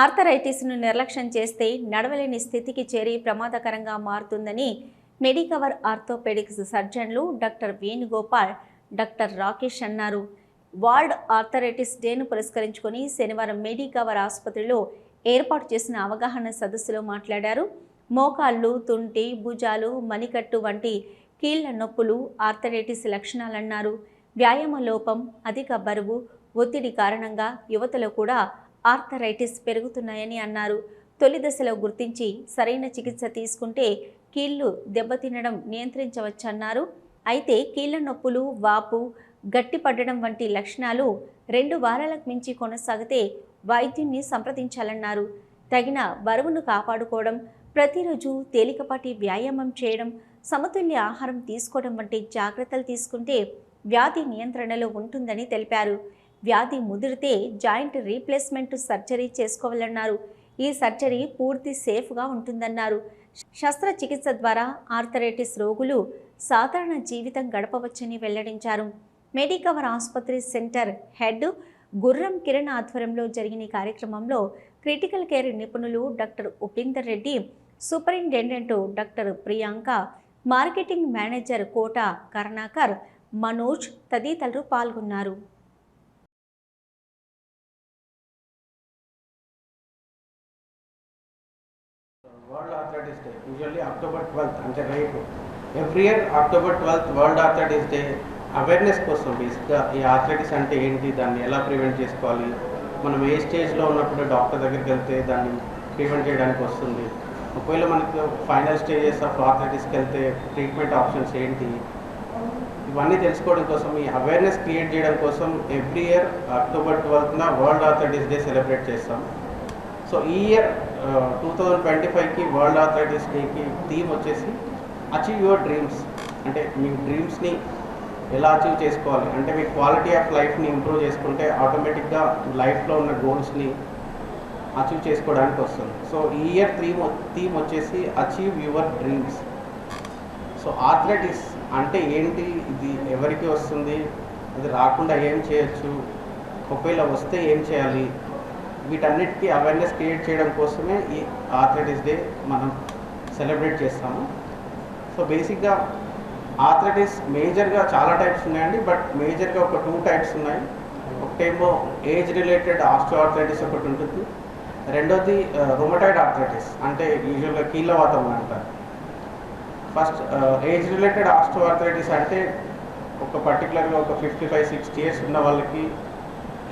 ఆర్థరైటిస్ను నిర్లక్ష్యం చేస్తే నడవలేని స్థితికి చేరి ప్రమాదకరంగా మారుతుందని మెడికవర్ ఆర్థోపెడిక్స్ సర్జన్లు డాక్టర్ వేణుగోపాల్ డాక్టర్ రాకేష్ అన్నారు. వరల్డ్ ఆర్థరైటిస్ డేను పురస్కరించుకొని శనివారం మెడికవర్ ఆసుపత్రిలో ఏర్పాటు చేసిన అవగాహన సదస్సులో మాట్లాడారు. మోకాళ్ళు తుంటి భుజాలు మణికట్టు వంటి కీళ్ళ నొప్పులు ఆర్థరైటిస్ లక్షణాలన్నారు. వ్యాయామ లోపం అధిక బరువు ఒత్తిడి కారణంగా యువతలో కూడా ఆర్థరైటిస్ పెరుగుతున్నాయని అన్నారు. తొలి దశలో గుర్తించి సరైన చికిత్స తీసుకుంటే కీళ్ళు దెబ్బతినడం నియంత్రించవచ్చన్నారు. అయితే కీళ్ళ నొప్పులు వాపు గట్టిపడడం వంటి లక్షణాలు రెండు వారాలకు మించి కొనసాగితే వైద్యున్ని సంప్రదించాలన్నారు. తగిన బరువును కాపాడుకోవడం ప్రతిరోజు తేలికపాటి వ్యాయామం చేయడం సమతుల్య ఆహారం తీసుకోవడం వంటి జాగ్రత్తలు తీసుకుంటే వ్యాధి నియంత్రణలో ఉంటుందని తెలిపారు. వ్యాధి ముదిరితే జాయింట్ రీప్లేస్మెంట్ సర్జరీ చేసుకోవాలన్నారు. ఈ సర్జరీ పూర్తి సేఫ్గా ఉంటుందన్నారు. శస్త్రచికిత్స ద్వారా ఆర్థరైటిస్ రోగులు సాధారణ జీవితం గడపవచ్చని వెల్లడించారు. మెడికవర్ ఆసుపత్రి సెంటర్ హెడ్ గుర్రం కిరణ్ ఆధ్వర్యంలో జరిగిన ఈ కార్యక్రమంలో క్రిటికల్ కేర్ నిపుణులు doctor Upender Reddy superintendent doctor Priyanka marketing manager Kota Karunakar Manoj తదితరులు పాల్గొన్నారు. World arthritis day usually October twelfth అంటే రేపు every year October twelfth world arthritis day awareness కోసం బేసిక్గా ఈ ఆర్థరైటిస్ అంటే ఏంటి దాన్ని ఎలా ప్రివెంట్ చేసుకోవాలి? మనం ఏ స్టేజ్లో ఉన్నప్పుడు డాక్టర్ దగ్గరికి వెళ్తే దాన్ని ప్రివెంట్ చేయడానికి వస్తుంది? ఒకవేళ మనకు ఫైనల్ స్టేజెస్ ఆఫ్ ఆర్థరైటిస్కి వెళ్తే ట్రీట్మెంట్ ఆప్షన్స్ ఏంటి? ఇవన్నీ తెలుసుకోవడం కోసం ఈ అవేర్నెస్ క్రియేట్ చేయడం కోసం ఎవ్రీ ఇయర్ అక్టోబర్ ట్వెల్త్న వరల్డ్ ఆర్థరైటిస్ డే సెలబ్రేట్ చేస్తాం. సో ఈ ఇయర్ టూ థౌజండ్ ట్వంటీ ఫైవ్కి వరల్డ్ ఆర్థరైటిస్ డేకి థీమ్ వచ్చేసి అచీవ్ యువర్ డ్రీమ్స్ అంటే మీ డ్రీమ్స్ని ఎలా అచీవ్ చేసుకోవాలి? అంటే మీ క్వాలిటీ ఆఫ్ లైఫ్ని ఇంప్రూవ్ చేసుకుంటే ఆటోమేటిక్గా లైఫ్లో ఉన్న గోల్స్ని అచీవ్ చేసుకోవడానికి వస్తుంది. సో ఈ ఇయర్ థీమ్ థీమ్ వచ్చేసి achieve your dreams so athletics అంటే ఏంటి? ఇది ఎవరికి వస్తుంది? అది రాకుండా ఏం చేయొచ్చు? ఒకవేళ వస్తే ఏం చేయాలి? వీటన్నిటికీ అవేర్నెస్ క్రియేట్ చేయడం కోసమే ఈ ఆథ్లెటిక్స్ డే మనం సెలబ్రేట్ చేస్తాము. సో బేసిక్గా ఆథ్లెటిక్స్ మేజర్గా చాలా టైప్స్ ఉన్నాయండి బట్ మేజర్గా ఒక టూ టైప్స్ ఉన్నాయి. ఒకటేమో ఏజ్ రిలేటెడ్ ఆస్టో ఆర్థరైటిస్ ఒకటి ఉంటుంది. రెండోది uh, రొమటైడ్ ఆర్థరైటిస్ అంటే యూజువల్గా కీళ్ళవాతం అంటారు. First age related osteoarthritis అంటే ఒక పర్టికులర్గా ఒక ఫిఫ్టీ ఫైవ్ సిక్స్టీ ఇయర్స్ ఉన్న వాళ్ళకి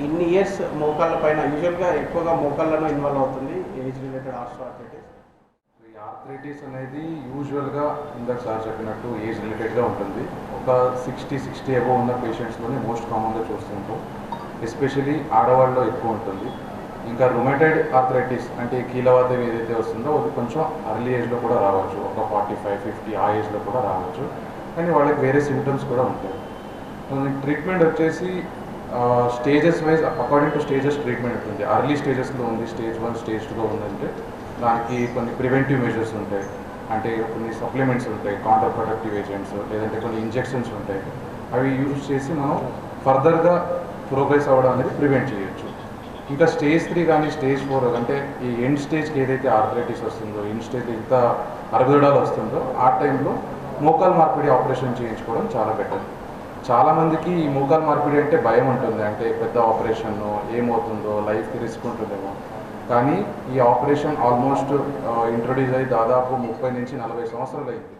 ఇన్ని ఇయర్స్ మోకాళ్ళ పైన యూజువల్గా ఎక్కువగా మోకాళ్ళలో ఇన్వాల్వ్ అవుతుంది ఏజ్ రిలేటెడ్ ఆర్థరైటిస్ ఈ ఆర్థరైటిస్ అనేది యూజువల్గా ఇందాక సార్ చెప్పినట్టు ఏజ్ రిలేటెడ్గా ఉంటుంది. ఒక సిక్స్టీ సిక్స్టీ అబవ్ ఉన్న పేషెంట్స్లోనే మోస్ట్ కామన్గా చూస్తుంటాం. ఎస్పెషలీ ఆడవాళ్ళలో ఎక్కువ ఉంటుంది. ఇంకా రొమాటైడ్ ఆర్థరైటిస్ అంటే కీలవాతం ఏదైతే వస్తుందో అది కొంచెం అర్లీ ఏజ్లో కూడా రావచ్చు. ఒక ఫార్టీ ఫైవ్ ఫిఫ్టీ ఆ ఏజ్లో కూడా రావచ్చు. కానీ వాళ్ళకి వేరే సిమ్టమ్స్ కూడా ఉంటాయి. ట్రీట్మెంట్ వచ్చేసి stages wise according to stages treatment ఉంటుంది అర్లీ స్టేజెస్లో ఉంది స్టేజ్ వన్ స్టేజ్ టూలో ఉందంటే దానికి కొన్ని ప్రివెంటివ్ మెజర్స్ ఉంటాయి. అంటే కొన్ని సప్లిమెంట్స్ ఉంటాయి కాంటర్ ప్రొడక్టివ్ ఏజెంట్స్ లేదంటే కొన్ని ఇంజెక్షన్స్ ఉంటాయి. అవి యూజ్ చేసి మనం ఫర్దర్గా ప్రోగ్రెస్ అవ్వడం అనేది ప్రివెంట్ చేయొచ్చు. ఇంకా స్టేజ్ త్రీ కానీ స్టేజ్ ఫోర్ అంటే ఈ ఎండ్ స్టేజ్కి ఏదైతే ఆర్థరైటిస్ వస్తుందో ఎండ్ స్టేజ్ ఇంత అరుగుదడాలు వస్తుందో ఆ టైంలో మోకాల్ మార్పిడి ఆపరేషన్ చేయించుకోవడం చాలా బెటర్ చాలామందికి ఈ మూకాలు మార్పిడి అంటే భయం ఉంటుంది. అంటే పెద్ద ఆపరేషన్ ఏమవుతుందో లైఫ్కి రిస్క్ ఉంటుందేమో. కానీ ఈ ఆపరేషన్ ఆల్మోస్ట్ ఇంట్రొడ్యూస్ అయ్యి దాదాపు ముప్పై నుంచి నలభై సంవత్సరాలు అయింది